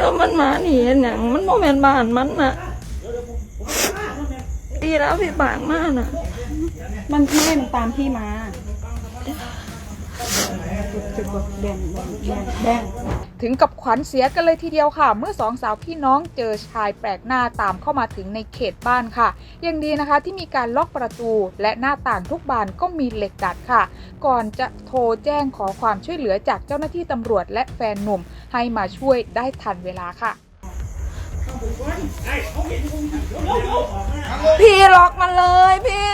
เห็นอย่างมันโมเมนบ้านมันน่ะดีแล้วพี่บางมากน่ะ มันไม่มันตามพี่มาจุดๆแบบแบ่งแบ่งแบ่งแบ่ง ถึงกับขวัญเสียกันเลยทีเดียวค่ะ เมื่อสองสาวพี่น้องเจอชายแปลกหน้าตามเข้ามาถึงในเขตบ้านค่ะ ยังดีนะคะที่มีการล็อกประตูและหน้าต่างทุกบานก็มีเหล็กดัดค่ะ ก่อนจะโทรแจ้งขอความช่วยเหลือจากเจ้าหน้าที่ตำรวจและแฟนหนุ่ม ให้มาช่วยได้ทันเวลาค่ะ พี่ล็อกมันเลยพี่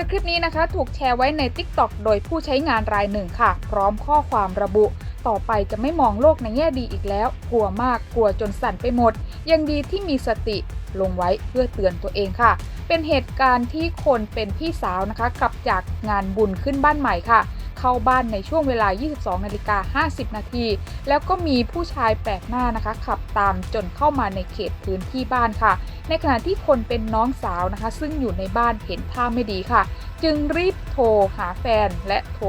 ยคลิปนี้นะคะถูกแชร์ไว้ใน TikTok โดยผู้ใช้งานรายหนึ่งค่ะ พร้อมข้อความระบุ ต่อไปจะไม่มองโลกในแง่ดีอีกแล้ว กลัวมากกลัวจนสั่นไปหมด ยังดีที่มีสติลงไว้เพื่อเตือนตัวเองค่ะ เป็นเหตุการณ์ที่คนเป็นพี่สาวนะคะกลับจากงานบุญขึ้นบ้านใหม่ค่ะ เข้าบ้านในช่วงเวลา 22นาฬิกา50 นาที แล้วก็มีผู้ชายแปลกหน้านะคะ ขับตามจนเข้ามาในเขตพื้นที่บ้านค่ะ ในขณะที่คนเป็นน้องสาวนะคะ ซึ่งอยู่ในบ้านเห็นท่าไม่ดีค่ะ จึงรีบโทรหาแฟนและโทร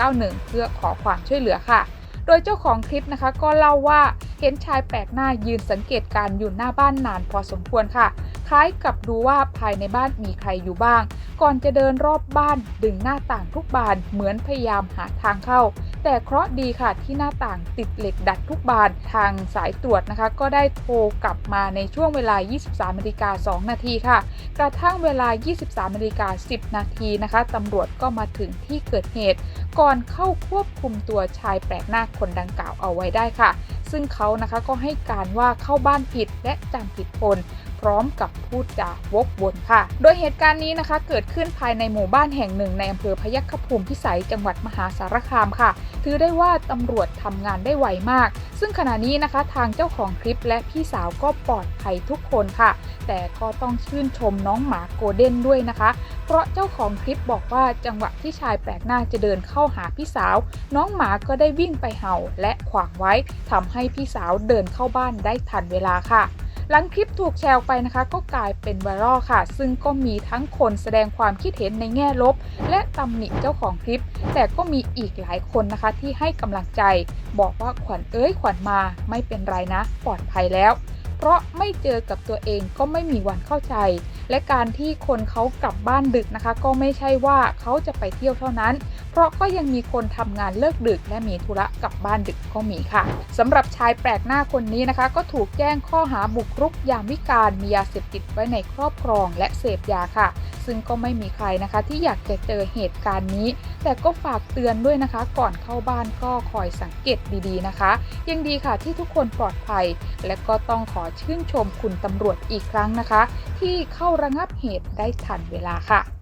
191 เพื่อขอความช่วยเหลือค่ะ โดยเจ้าของคลิปนะคะก็เล่าว่าเห็นชายแปลกหน้ายืนสังเกตการอยู่หน้าบ้านนานพอสมควรค่ะ คล้ายกับดูว่าภายในบ้านมีใครอยู่บ้าง ก่อนจะเดินรอบบ้านดึงหน้าต่างทุกบานเหมือนพยายามหาทางเข้า แต่เคราะห์ดีค่ะที่หน้าต่างติดเหล็กดัดทุกบานทางสายตรวจนะคะ ก็ได้โทรกลับมาในช่วงเวลา 23นาฬิกา2นาทีค่ะ กระทั่งเวลา 23นาฬิกา10 นาทีนะคะตำรวจก็มาถึงที่เกิดเหตุ ก่อนเข้าควบคุมตัวชายแปลกหน้าคนดังกล่าวเอาไว้ได้ค่ะ ซึ่งเขานะคะก็ให้การว่าเข้าบ้านผิดและจำผิดคน พร้อมกับพูดจาวกวนค่ะ โดยเหตุการณ์นี้นะคะเกิดขึ้นภายในหมู่บ้านแห่งหนึ่งในอำเภอพยัคฆภูมิพิสัยจังหวัดมหาสารคามค่ะ ถือได้ว่าตำรวจทำงานได้ไวมาก ซึ่งขณะนี้นะคะทางเจ้าของคลิปและพี่สาวก็ปลอดภัยทุกคนค่ะ แต่ก็ต้องชื่นชมน้องหมาโกลเด้นด้วยนะคะ เพราะเจ้าของคลิปบอกว่าจังหวะที่ชายแปลกหน้าจะเดินเข้าหาพี่สาว น้องหมาก็ได้วิ่งไปเห่าและขวางไว้ทำให้พี่สาวเดินเข้าบ้านได้ทันเวลาค่ะ หลังคลิปถูกแชร์ไปนะคะ ก็กลายเป็นไวรัลค่ะ ซึ่งก็มีทั้งคนแสดงความคิดเห็นในแง่ลบ และตำหนิเจ้าของคลิป แต่ก็มีอีกหลายคนนะคะที่ให้กำลังใจ บอกว่าขวัญเอ้ยขวัญมาไม่เป็นไรนะ ปลอดภัยแล้ว เพราะไม่เจอกับตัวเองก็ไม่มีวันเข้าใจ และการที่คนเขากลับบ้านดึกนะคะ ก็ไม่ใช่ว่าเขาจะไปเที่ยวเท่านั้น เพราะก็ยังมีคนทำงานเลิกดึกและมีธุระกลับบ้านดึกก็มีค่ะสำหรับชายแปลกหน้าคนนี้นะคะ ก็ถูกแจ้งข้อหาบุกรุกยามวิการมียาเสพติดไว้ในครอบครองและเสพยาค่ะ ซึ่งก็ไม่มีใครนะคะที่อยากจะเจอเหตุการณ์นี้ แต่ก็ฝากเตือนด้วยนะคะ ก่อนเข้าบ้านก็คอยสังเกตดีๆนะคะ ยังดีค่ะที่ทุกคนปลอดภัย และก็ต้องขอชื่นชมคุณตำรวจอีกครั้งนะคะ ที่เข้าระงับเหตุได้ทันเวลาค่ะ